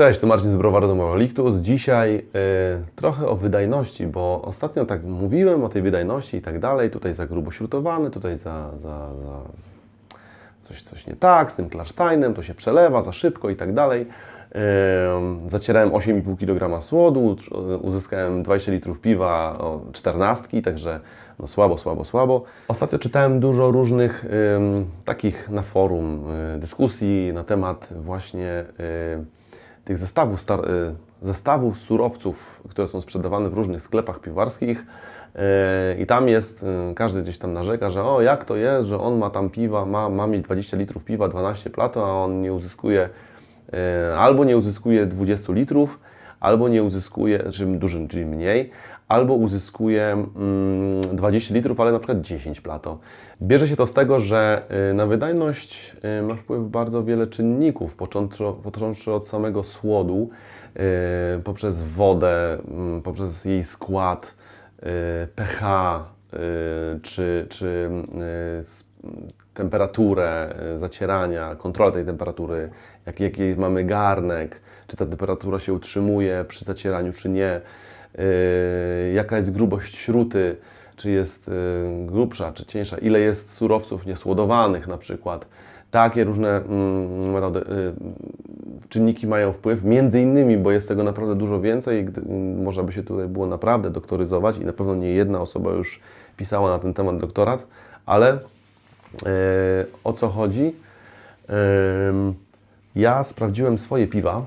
Cześć, to Marcin z Browaru Lictus. Dzisiaj y, trochę o wydajności, bo ostatnio tak mówiłem o tej wydajności i tak dalej. Tutaj za grubo śrutowany, tutaj za, za, za coś, coś nie tak z tym klasztajnem, to się przelewa za szybko i tak dalej. Y, zacierałem 8,5 kg słodu, uzyskałem 20 litrów piwa o 14, także no słabo, słabo, słabo. Ostatnio czytałem dużo różnych ym, takich na forum y, dyskusji na temat właśnie y, tych zestawów, y, zestawów surowców, które są sprzedawane w różnych sklepach piwarskich. Y, I tam jest, y, każdy gdzieś tam narzeka, że o jak to jest, że on ma tam piwa, ma, ma mieć 20 litrów piwa, 12 plato, a on nie uzyskuje albo nie uzyskuje 20 litrów, albo nie uzyskuje, czym dużym, czyli mniej, albo uzyskuje mm, 20 litrów, ale na przykład 10 plato. Bierze się to z tego, że y, na wydajność y, ma wpływ bardzo wiele czynników, począwszy, od samego słodu, y, poprzez wodę, mm, poprzez jej skład, pH, czy, czy temperaturę y, zacierania, kontrolę tej temperatury, jaki, jaki mamy garnek, czy ta temperatura się utrzymuje przy zacieraniu, czy nie, y, jaka jest grubość śruty, czy jest y, grubsza, czy cieńsza, ile jest surowców niesłodowanych na przykład. Takie różne mm, metody, czynniki mają wpływ, między innymi, bo jest tego naprawdę dużo więcej, gdy, można by się tutaj było naprawdę doktoryzować i na pewno nie jedna osoba już pisała na ten temat doktorat, ale e, o co chodzi? Ja sprawdziłem swoje piwa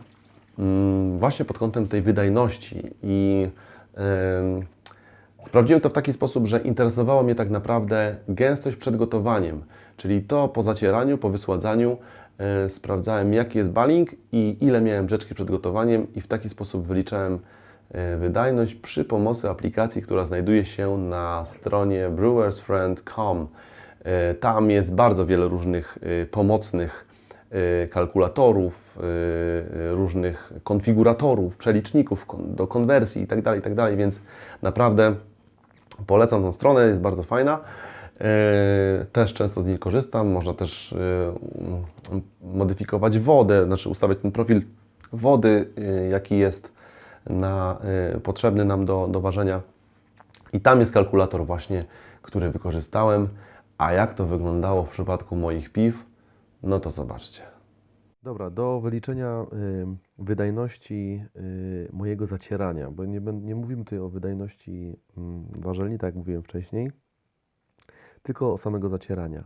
mm, właśnie pod kątem tej wydajności i em, sprawdziłem to w taki sposób, że interesowało mnie tak naprawdę gęstość przed gotowaniem, czyli to po zacieraniu, po wysładzaniu e, sprawdzałem jaki jest baling i ile miałem brzeczki przed gotowaniem i w taki sposób wyliczałem e, wydajność przy pomocy aplikacji, która znajduje się na stronie brewersfriend.com. E, Tam jest bardzo wiele różnych e, pomocnych e, kalkulatorów, różnych konfiguratorów, przeliczników do konwersji itd., itd., więc naprawdę polecam tą stronę, jest bardzo fajna. Też często z niej korzystam. Można też modyfikować wodę, znaczy ustawiać ten profil wody, jaki jest na, potrzebny nam do, do ważenia. I tam jest kalkulator właśnie, który wykorzystałem. A jak to wyglądało w przypadku moich piw? No to zobaczcie. Dobra, do wyliczenia y, wydajności y, mojego zacierania, bo nie, nie mówimy tutaj o wydajności mm, warzelni, tak jak mówiłem wcześniej, tylko o samego zacierania.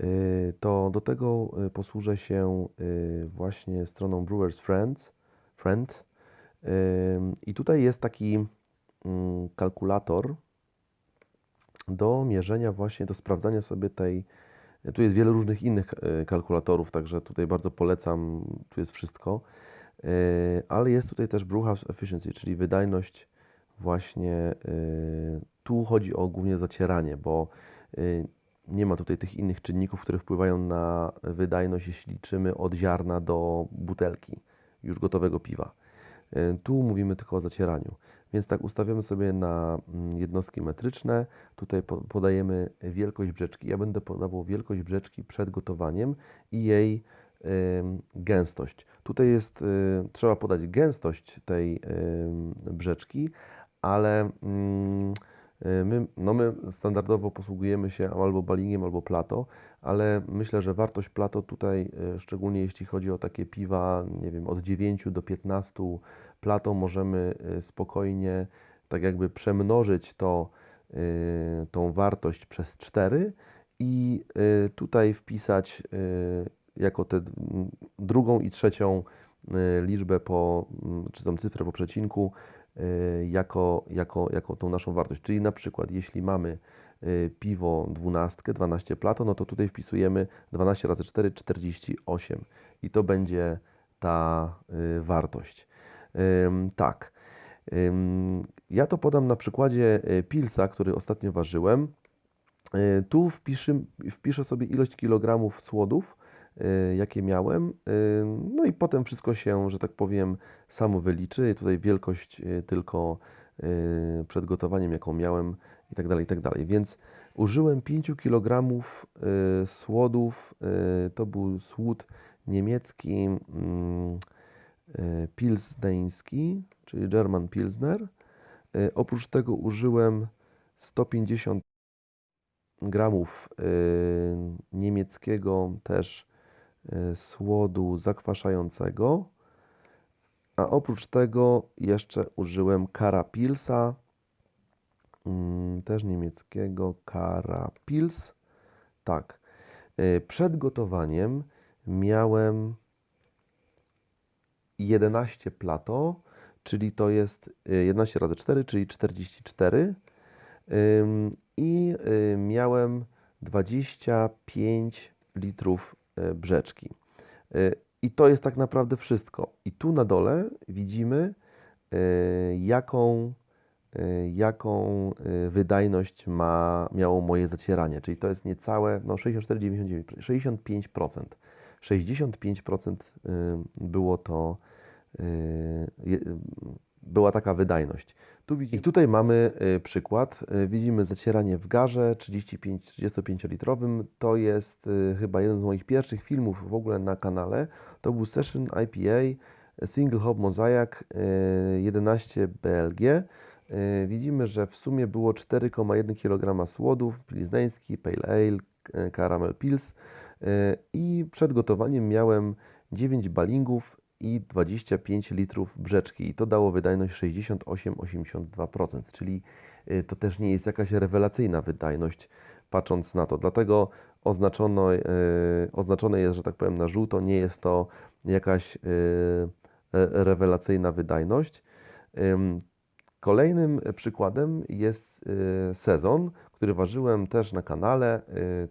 Y, to do tego y, posłużę się y, właśnie stroną Brewers Friends, Friend. Ym, I tutaj jest taki mm, kalkulator do mierzenia właśnie, do sprawdzania sobie tej. Tu jest wiele różnych innych e, kalkulatorów, także tutaj bardzo polecam, tu jest wszystko. E, Ale jest tutaj też Brewhouse Efficiency, czyli wydajność właśnie. e, Tu chodzi o głównie zacieranie, bo nie ma tutaj tych innych czynników, które wpływają na wydajność, jeśli liczymy od ziarna do butelki już gotowego piwa. E, Tu mówimy tylko o zacieraniu. Więc tak ustawiamy sobie na mm, jednostki metryczne. Tutaj po- podajemy wielkość brzeczki. Ja będę podawał wielkość brzeczki przed gotowaniem i jej gęstość. Tutaj jest, y, trzeba podać gęstość tej brzeczki, ale mm, y, my, no my standardowo posługujemy się albo balingiem, albo plato, ale myślę, że wartość plato tutaj, y, szczególnie jeśli chodzi o takie piwa, nie wiem, od 9 do 15 plato, możemy y, spokojnie tak jakby przemnożyć to, y, tą wartość przez 4 i y, tutaj wpisać y, jako tę drugą i trzecią y, liczbę po, czy cyfrę po przecinku y, jako, jako, jako tą naszą wartość. Czyli na przykład jeśli mamy y, piwo 12, 12 plato, no to tutaj wpisujemy 12 razy 4, 48 i to będzie ta y, wartość. Tak. Ja to podam na przykładzie y, pilsa, który ostatnio ważyłem. Y, Tu wpiszę, wpiszę sobie ilość kilogramów słodów, y, jakie miałem. y, No i potem wszystko się, że tak powiem, samo wyliczy. Tutaj wielkość y, tylko y, przed gotowaniem, jaką miałem i tak dalej, i tak dalej. Więc użyłem 5 kilogramów y, słodów. y, To był słód niemiecki. mm, y, pilsneński, czyli German Pilsner. Y, Oprócz tego użyłem 150 gramów y, niemieckiego też y, słodu zakwaszającego. A oprócz tego jeszcze użyłem Karapilsa, mm, też niemieckiego Karapils. Tak. Y, Przed gotowaniem miałem 11 plato, czyli to jest y, 11 razy 4, czyli 44. Ym, I y, miałem 25 litrów brzeczki. Y, I to jest tak naprawdę wszystko. I tu na dole widzimy, y, jaką, jaką wydajność ma, miało moje zacieranie. Czyli to jest niecałe no 64,99, 65%. 65% y, było to, y, była taka wydajność. Tu widzimy, I tutaj mamy y, przykład. Y, Widzimy zacieranie w garze 35-35 litrowym. To jest y, chyba jeden z moich pierwszych filmów w ogóle na kanale. To był Session IPA Single Hop Mosaic y, 11 BLG. Widzimy, że w sumie było 4,1 kg słodów, pilsneński, pale ale, caramel pils i przed gotowaniem miałem 9 balingów i 25 litrów brzeczki i to dało wydajność 68-82%, czyli y, to też nie jest jakaś rewelacyjna wydajność patrząc na to. Dlatego oznaczono, y, oznaczone jest, że tak powiem, na żółto, nie jest to jakaś y, re- rewelacyjna wydajność. Ym, Kolejnym przykładem jest sezon, który ważyłem też na kanale.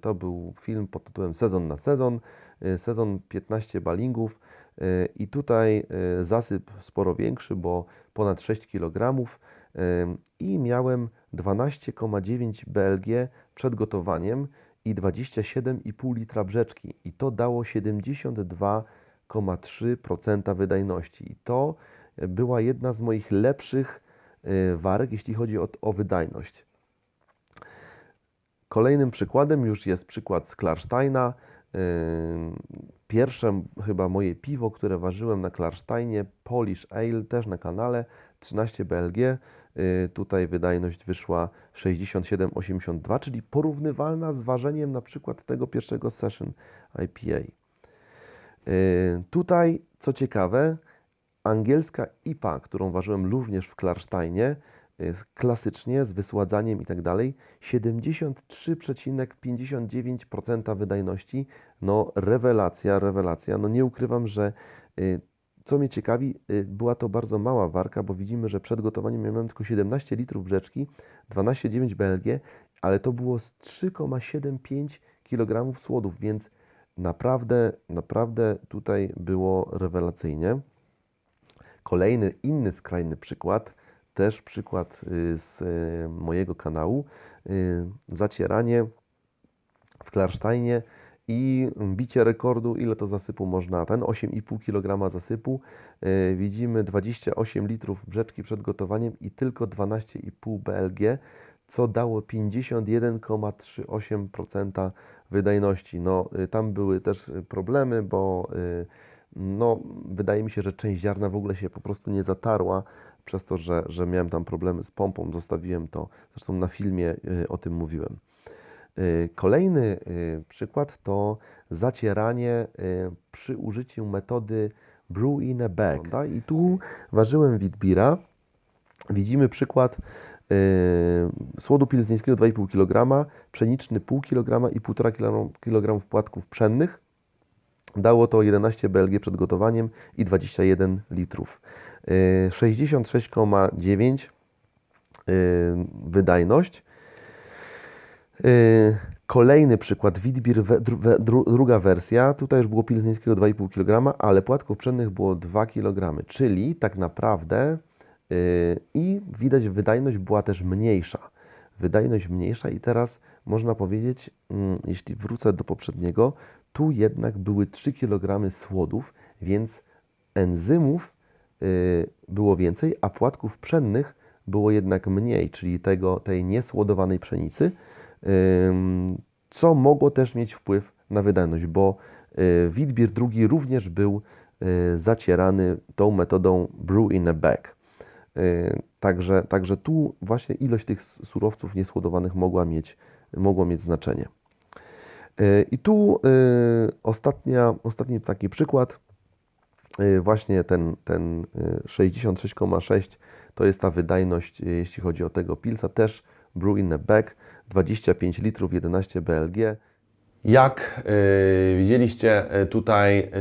To był film pod tytułem Sezon na sezon. Sezon 15 balingów i tutaj y, zasyp sporo większy, bo ponad 6 kg i miałem 12,9 BLG przed gotowaniem i 27,5 litra brzeczki i to dało 72,3% wydajności i to była jedna z moich lepszych y, warek, jeśli chodzi o, o wydajność. Kolejnym przykładem już jest przykład z Klarsteina. Pierwsze chyba moje piwo, które ważyłem na Klarsteinie, Polish Ale, też na kanale, 13 BLG. Y, Tutaj wydajność wyszła 67,82, czyli porównywalna z ważeniem na przykład tego pierwszego Session IPA. Y, Tutaj, co ciekawe, angielska IPA, którą ważyłem również w Klarsteinie, klasycznie z wysładzaniem i tak dalej, 73,59% wydajności. No rewelacja, rewelacja. No nie ukrywam, że y, co mnie ciekawi, y, była to bardzo mała warka, bo widzimy, że przed gotowaniem miałem tylko 17 litrów brzeczki, 12,9 BLG, ale to było z 3,75 kg słodów, więc naprawdę, naprawdę tutaj było rewelacyjnie. Kolejny inny skrajny przykład, też przykład y, z y, mojego kanału, y, zacieranie w Klarsteinie i bicie rekordu, ile to zasypu można, ten 8,5 kg zasypu, widzimy 28 litrów brzeczki przed gotowaniem i tylko 12,5 BLG, co dało 51,38% wydajności. No, tam były też problemy, bo no, wydaje mi się, że część ziarna w ogóle się po prostu nie zatarła przez to, że, że miałem tam problemy z pompą. Zostawiłem to, zresztą na filmie y, o tym mówiłem. Y, Kolejny y, przykład to zacieranie przy użyciu metody brew in a bag. I tu ważyłem Witbira. Widzimy przykład słodu pilznieńskiego 2,5 kg, pszeniczny 0,5 kg i 1,5 kg płatków pszennych. Dało to 11 BLG przed gotowaniem i 21 litrów. Y, 66,9 y, wydajność. Y, Kolejny przykład, Witbier, druga wersja. Tutaj już było pilznieńskiego 2,5 kg, ale płatków pszennych było 2 kg, czyli tak naprawdę y, i widać wydajność była też mniejsza. Wydajność mniejsza i teraz można powiedzieć, mm, jeśli wrócę do poprzedniego, tu jednak były 3 kg słodów, więc enzymów y, było więcej, a płatków pszennych było jednak mniej, czyli tego, tej niesłodowanej pszenicy, co mogło też mieć wpływ na wydajność, bo y, Witbier drugi również był y, zacierany tą metodą brew in a bag. Także, także tu właśnie ilość tych surowców niesłodowanych mogła mieć, mogło mieć znaczenie. Y, I tu y, ostatnia, ostatni taki przykład, y, właśnie ten, ten y, 66,6 to jest ta wydajność, jeśli chodzi o tego pilsa, też brew in a bag, 25 litrów, 11 BLG. Jak widzieliście tutaj,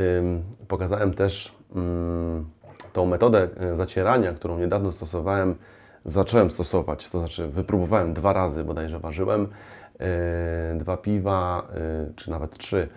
pokazałem też mm, tą metodę zacierania, którą niedawno stosowałem, zacząłem stosować, to znaczy wypróbowałem dwa razy, bodajże ważyłem dwa piwa, y, czy nawet trzy,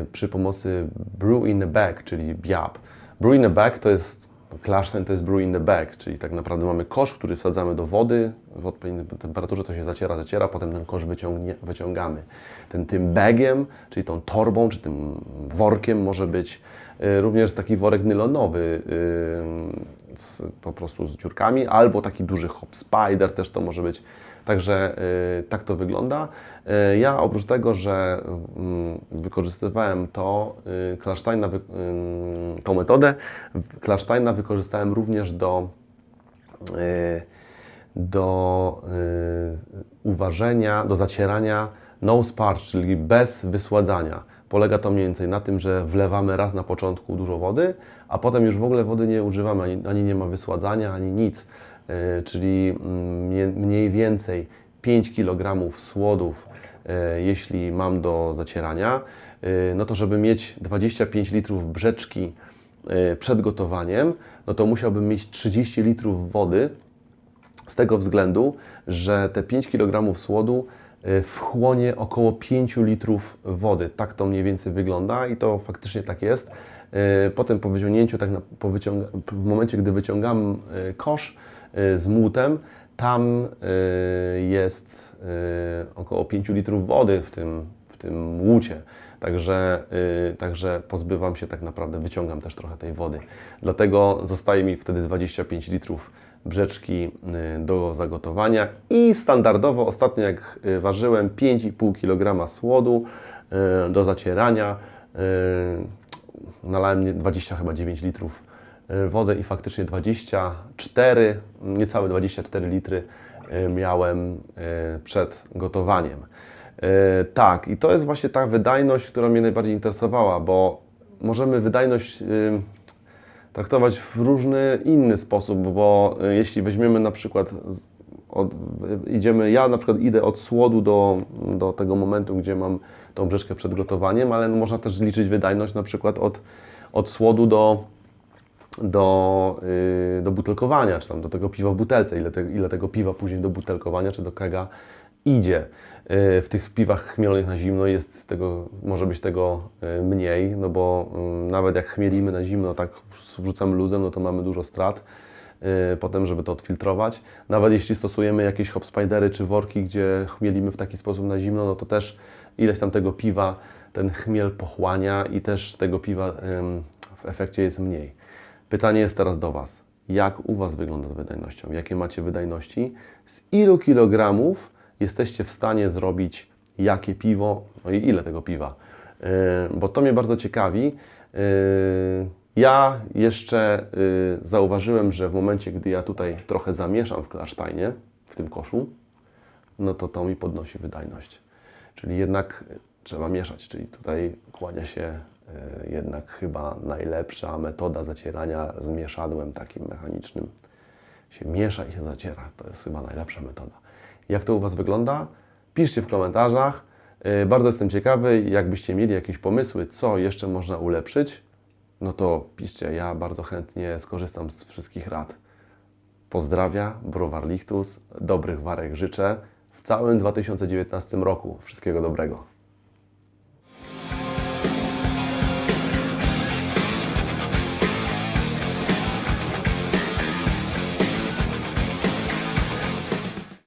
y, przy pomocy brew in a bag, czyli biab. Brew in a bag to jest Klaszten to jest brew in the bag, czyli tak naprawdę mamy kosz, który wsadzamy do wody, w odpowiedniej temperaturze to się zaciera, zaciera, potem ten kosz wyciągnie, wyciągamy. Ten tym bagiem, czyli tą torbą, czy tym workiem może być również taki worek nylonowy, y, z, po prostu z dziurkami, albo taki duży hop spider też to może być. Także y, tak to wygląda. Ja oprócz tego, że mm, wykorzystywałem to, y, tą metodę, Klasztajna wykorzystałem również do, do uważenia, do zacierania no sparge, czyli bez wysładzania. Polega to mniej więcej na tym, że wlewamy raz na początku dużo wody, a potem już w ogóle wody nie używamy, ani, ani nie ma wysładzania, ani nic. Y, czyli mm, mniej więcej 5 kg słodów, y, jeśli mam do zacierania, y, no to żeby mieć 25 litrów brzeczki przed gotowaniem, no to musiałbym mieć 30 litrów wody, z tego względu, że te 5 kg słodu wchłonie około 5 litrów wody. Tak to mniej więcej wygląda i to faktycznie tak jest. Y, Potem po wyciągnięciu, tak na, po wyciąga, w momencie, gdy wyciągam y, kosz z młutem, tam jest około 5 litrów wody w tym, w tym młucie. Także, także pozbywam się tak naprawdę, wyciągam też trochę tej wody. Dlatego zostaje mi wtedy 25 litrów brzeczki y, do zagotowania i standardowo ostatnio jak y, ważyłem 5,5 kg słodu y, do zacierania. Nalałem nie- 20 chyba 9 litrów wody i faktycznie 24, niecałe 24 litry miałem przed gotowaniem. Tak, i to jest właśnie ta wydajność, która mnie najbardziej interesowała, bo możemy wydajność traktować w różny inny sposób, bo y, jeśli weźmiemy na przykład, od, idziemy, ja na przykład idę od słodu do, do tego momentu, gdzie mam tą brzeczkę przed gotowaniem, ale można też liczyć wydajność na przykład od, od słodu do, do, y, do butelkowania, czy tam do tego piwa w butelce, ile, te, ile tego piwa później do butelkowania, czy do kega idzie. Y, W tych piwach chmielonych na zimno jest tego, może być tego y, mniej, no bo y, nawet jak chmielimy na zimno, tak wrzucamy luzem, no to mamy dużo strat. Potem, żeby to odfiltrować. Nawet jeśli stosujemy jakieś hop spidery czy worki, gdzie chmielimy w taki sposób na zimno, no to też ileś tam tego piwa ten chmiel pochłania i też tego piwa w efekcie jest mniej. Pytanie jest teraz do Was. Jak u Was wygląda z wydajnością? Jakie macie wydajności? Z ilu kilogramów jesteście w stanie zrobić jakie piwo? No i ile tego piwa? Yy, bo to mnie bardzo ciekawi. Yy, ja jeszcze yy, zauważyłem, że w momencie, gdy ja tutaj trochę zamieszam w klasztajnie, w tym koszu, no to to mi podnosi wydajność. Czyli jednak trzeba mieszać, czyli tutaj kłania się e, jednak chyba najlepsza metoda zacierania z mieszadłem takim mechanicznym. Się miesza i się zaciera. To jest chyba najlepsza metoda. Jak to u Was wygląda? Piszcie w komentarzach. E, Bardzo jestem ciekawy, jakbyście mieli jakieś pomysły, co jeszcze można ulepszyć, no to piszcie, ja bardzo chętnie skorzystam z wszystkich rad. Pozdrawia, Browar Lichtus, dobrych warek życzę w całym 2019 roku. Wszystkiego dobrego.